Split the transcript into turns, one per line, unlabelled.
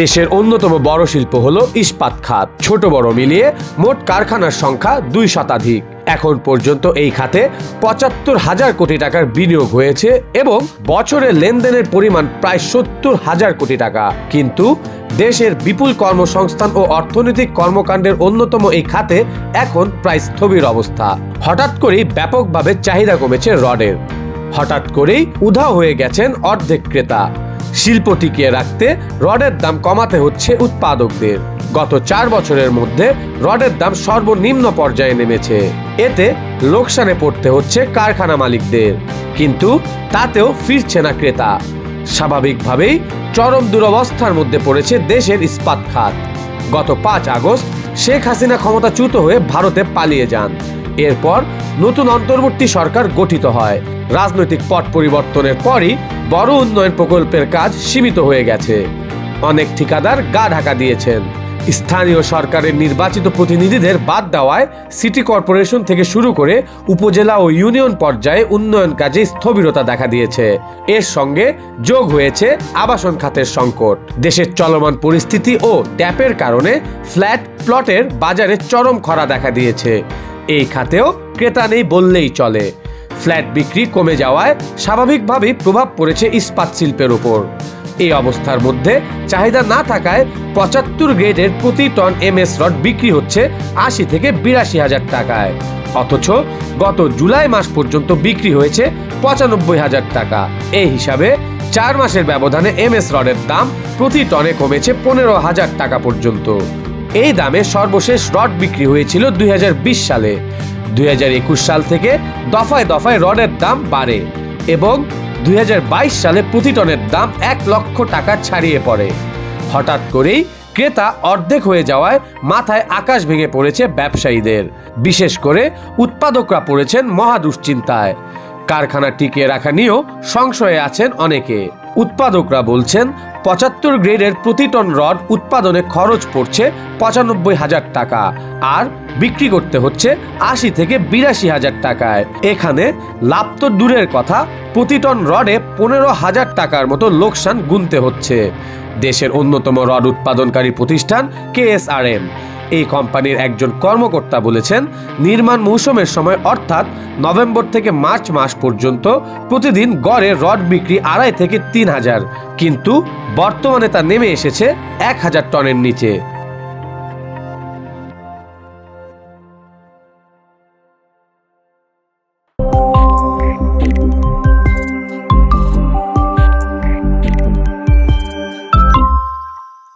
দেশের অন্যতম বড় শিল্প হলো ইস্পাত খাত। ছোট বড় মিলিয়ে মোট কারখানার সংখ্যা দুই শতাধিক। এখন পর্যন্ত এই খাতে পঁচাত্তর হাজার কোটি টাকার বিনিয়োগ হয়েছে এবং বছরে লেনদেনের পরিমাণ প্রায় সত্তর হাজার কোটি টাকা। কিন্তু দেশের বিপুল কর্মসংস্থান ও অর্থনৈতিক কর্মকাণ্ডের অন্যতম এই খাতে এখন প্রায় স্থবির অবস্থা। হঠাৎ করেই ব্যাপকভাবে চাহিদা কমেছে রডের। হঠাৎ করেই উধাও হয়ে গেছেন অর্ধেক ক্রেতা। শিল্প টিকিয়ে রাখতে রডের দাম কমাতে হচ্ছে উৎপাদকদের। গত চার বছরের মধ্যে রডের দাম সর্বনিম্ন পর্যায়ে নেমেছে। এতে লোকসানে পড়তে হচ্ছে কারখানা মালিকদের। কিন্তু তাতেও ফিরছে না ক্রেতা। স্বাভাবিকভাবেই চরম দুরবস্থার মধ্যে পড়েছে দেশের ইস্পাত খাত। গত পাঁচ আগস্ট শেখ হাসিনা ক্ষমতাচ্যুত হয়ে ভারতে পালিয়ে যান। এরপর নতুন অন্তর্বর্তী সরকার গঠিত হয়। রাজনৈতিক পট পরিবর্তনের পরই বড় উন্নয়ন প্রকল্পের কাজ সীমিত হয়ে গেছে। অনেক ঠিকাদার গা ঢাকা দিয়েছেন। স্থানীয় সরকারের নির্বাচিত প্রতিনিধিদের বাদ দেওয়ায় সিটি কর্পোরেশন থেকে শুরু করে উপজেলা ও ইউনিয়ন পর্যায়ে উন্নয়ন কাজে স্থবিরতা দেখা দিয়েছে। এর সঙ্গে যোগ হয়েছে আবাসন খাতের সংকট। দেশের চলমান পরিস্থিতি ও ট্যাপের কারণে ফ্ল্যাট প্লটের বাজারে চরম খরা দেখা দিয়েছে। এই খাতেও ক্রেতা নেই বললেই চলে। ফ্ল্যাট বিক্রি কমে যাওয়ায় স্বাভাবিকভাবেই প্রভাব পড়েছে ইস্পাত শিল্পের উপর। এই অবস্থার মধ্যে চাহিদা না থাকায় পঁচাত্তর গ্রেডের প্রতি টন এমএস রড বিক্রি হচ্ছে আশি থেকে বিরাশি হাজার টাকায়। অথচ গত জুলাই মাস পর্যন্ত বিক্রি হয়েছে পঁচানব্বই হাজার টাকা। এই হিসাবে চার মাসের ব্যবধানে এমএস রডের দাম প্রতি টনে কমেছে পনেরো হাজার টাকা পর্যন্ত। এই দামে সর্বশেষ রড বিক্রি হয়েছিল দুই হাজার বিশ সালে। দু হাজার একুশ সাল থেকে দফায় দফায় রডের দাম বাড়ে এবং দুই হাজার বাইশ সালে প্রতি টনের দাম এক লক্ষ টাকা ছাড়িয়ে পড়ে। হঠাৎ করেই ক্রেতা অর্ধেক হয়ে যাওয়ায় মাথায় আকাশ ভেঙে পড়েছে ব্যবসায়ীদের। বিশেষ করে উৎপাদকরা পড়েছেন মহা দুশ্চিন্তায়। কারখানা টিকিয়ে রাখা নিয়েও সংশয়ে আছেন অনেকে। উৎপাদকরা বলছেন, পঁচাত্তর গ্রেডের প্রতি টন রড উৎপাদনে খরচ পড়ছে পঁচানব্বই হাজার টাকা, আর বিক্রি করতে হচ্ছে আশি থেকে বিরাশি হাজার টাকায়। এখানে লাভ তো দূরের কথা প্রতি টন রডে পনেরো হাজার টাকার মতো লোকসান গুনতে হচ্ছে। দেশের অন্যতম রড উৎপাদনকারী প্রতিষ্ঠান কেএসআরএম। এই কোম্পানির একজন কর্মকর্তা বলেছেন, নির্মাণ মৌসুমের সময় অর্থাৎ নভেম্বর থেকে মার্চ মাস পর্যন্ত প্রতিদিন গড়ে রড বিক্রি আড়াই থেকে তিন হাজার। কিন্তু বর্তমানে তা নেমে এসেছে এক হাজার টনের নিচে।